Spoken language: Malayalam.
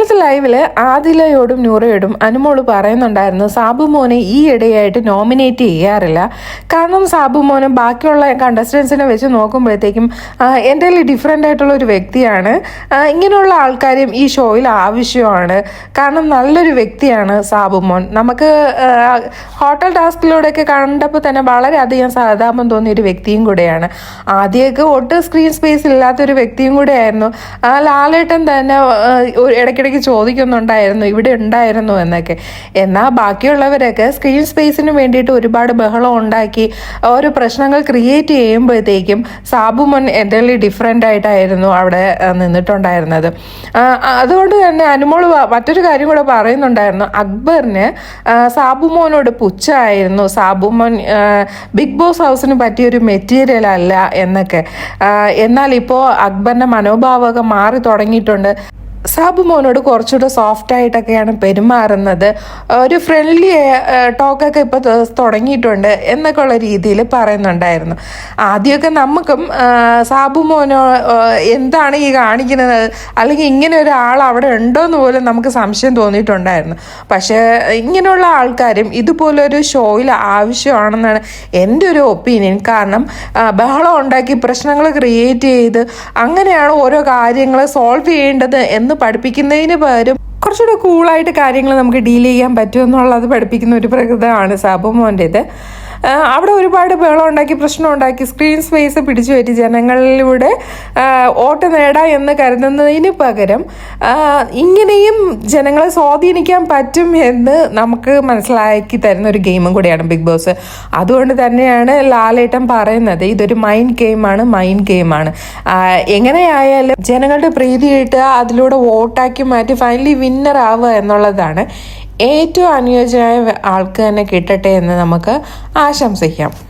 ഇന്നലത്തെ ലൈവിൽ ആദിലയോടും നൂറയോടും അനുമോൾ പറയുന്നുണ്ടായിരുന്നു സാബു മോനെ ഈ ഇടയായിട്ട് നോമിനേറ്റ് ചെയ്യാറില്ല. കാരണം സാബു മോനെ ബാക്കിയുള്ള കണ്ടസ്റ്റൻസിനെ വെച്ച് നോക്കുമ്പോഴത്തേക്കും എന്റെ ഡിഫറെന്റ് ആയിട്ടുള്ള ഒരു വ്യക്തിയാണ്. ഇങ്ങനെയുള്ള ആൾക്കാരും ഈ ഷോയിൽ ആവശ്യമാണ്. കാരണം നല്ലൊരു വ്യക്തിയാണ് സാബു മോൻ. നമുക്ക് ഹോട്ടൽ ടാസ്കിലൂടെയൊക്കെ കണ്ടപ്പോൾ തന്നെ വളരെയധികം സഹതാപം തോന്നിയ ഒരു വ്യക്തിയും കൂടെയാണ്. ആദ്യമൊക്കെ ഒട്ടും സ്ക്രീൻ സ്പേസ് ഇല്ലാത്തൊരു വ്യക്തിയും കൂടെയായിരുന്നു. ലാലേട്ടൻ തന്നെ ഇടയ്ക്കിടയ്ക്ക് ഇടയ്ക്കിടയ്ക്ക് ചോദിക്കുന്നുണ്ടായിരുന്നു ഇവിടെ ഉണ്ടായിരുന്നു എന്നൊക്കെ. എന്നാൽ ബാക്കിയുള്ളവരൊക്കെ സ്ക്രീൻ സ്പേസിന് വേണ്ടിയിട്ട് ഒരുപാട് ബഹളം ഉണ്ടാക്കി ഓരോ പ്രശ്നങ്ങൾ ക്രിയേറ്റ് ചെയ്യുമ്പോഴത്തേക്കും സാബുമോൻ എന്റെ ഡിഫറെന്റ് ആയിട്ടായിരുന്നു അവിടെ നിന്നിട്ടുണ്ടായിരുന്നത്. അതുകൊണ്ട് തന്നെ അനുമോൾ മറ്റൊരു കാര്യം കൂടെ പറയുന്നുണ്ടായിരുന്നു. അക്ബറിന് സാബു സാബുമോനോട് പുച്ഛമായിരുന്നു. സാബുമോൻ മോൻ ബിഗ് ബോസ് ഹൗസിന് പറ്റിയൊരു മെറ്റീരിയൽ അല്ല എന്നൊക്കെ. എന്നാൽ ഇപ്പോൾ അക്ബറിന്റെ മനോഭാവമൊക്കെ മാറി തുടങ്ങിയിട്ടുണ്ട്. സാബു മോനോട് കുറച്ചുകൂടെ സോഫ്റ്റ് ആയിട്ടൊക്കെയാണ് പെരുമാറുന്നത്. ഒരു ഫ്രണ്ട്ലി ടോക്കൊക്കെ ഇപ്പോൾ തുടങ്ങിയിട്ടുണ്ട് എന്നൊക്കെ ഉള്ള രീതിയിൽ പറയുന്നുണ്ടായിരുന്നു. ആദ്യമൊക്കെ നമുക്കും സാബു മോനോ എന്താണ് ഈ കാണിക്കുന്നത്? അല്ലെങ്കിൽ ഇങ്ങനെ ഒരാൾ അവിടെ ഉണ്ടോ എന്ന് പോലും നമുക്ക് സംശയം തോന്നിയിട്ടുണ്ടായിരുന്നു. പക്ഷേ ഇങ്ങനെയുള്ള ആൾക്കാരും ഇതുപോലൊരു ഷോയിൽ ആവശ്യമാണെന്നാണ് എന്റെ ഒരു ഒപ്പീനിയൻ കാരണം ബഹളം ഉണ്ടാക്കി പ്രശ്നങ്ങൾ ക്രിയേറ്റ് ചെയ്ത് അങ്ങനെയാണ് ഓരോ കാര്യങ്ങൾ സോൾവ് ചെയ്യേണ്ടത് എന്ന് പഠിപ്പിക്കുന്നതിന് പകരം കുറച്ചുകൂടെ കൂളായിട്ട് കാര്യങ്ങൾ നമുക്ക് ഡീൽ ചെയ്യാൻ പറ്റുമെന്നുള്ളത് പഠിപ്പിക്കുന്ന ഒരു പ്രകൃതമാണ് സാബുമോന്റേത് അവിടെ ഒരുപാട് ബഹളം ഉണ്ടാക്കി പ്രശ്നം ഉണ്ടാക്കി സ്ക്രീൻ സ്പേസ് പിടിച്ചു പറ്റി ജനങ്ങളിലൂടെ വോട്ട് നേടാം എന്ന് കരുതുന്നതിന് പകരം ഇങ്ങനെയും ജനങ്ങളെ സ്വാധീനിക്കാൻ പറ്റും എന്ന് നമുക്ക് മനസ്സിലാക്കി തരുന്ന ഒരു ഗെയിമും കൂടിയാണ് ബിഗ് ബോസ്. അതുകൊണ്ട് തന്നെയാണ് ലാലേട്ടൻ പറയുന്നത് ഇതൊരു മൈൻഡ് ഗെയിമാണ് മൈൻഡ് ഗെയിമാണ് എങ്ങനെയായാലും ജനങ്ങളുടെ പ്രീതി കിട്ടുക അതിലൂടെ വോട്ടാക്കി മാറ്റി ഫൈനലി വിന്നർ ആവുക എന്നുള്ളതാണ് ഏറ്റവും അനുയോജ്യമായ ആൾക്ക് തന്നെ കിട്ടട്ടെ എന്ന് നമുക്ക് ആശംസിക്കാം.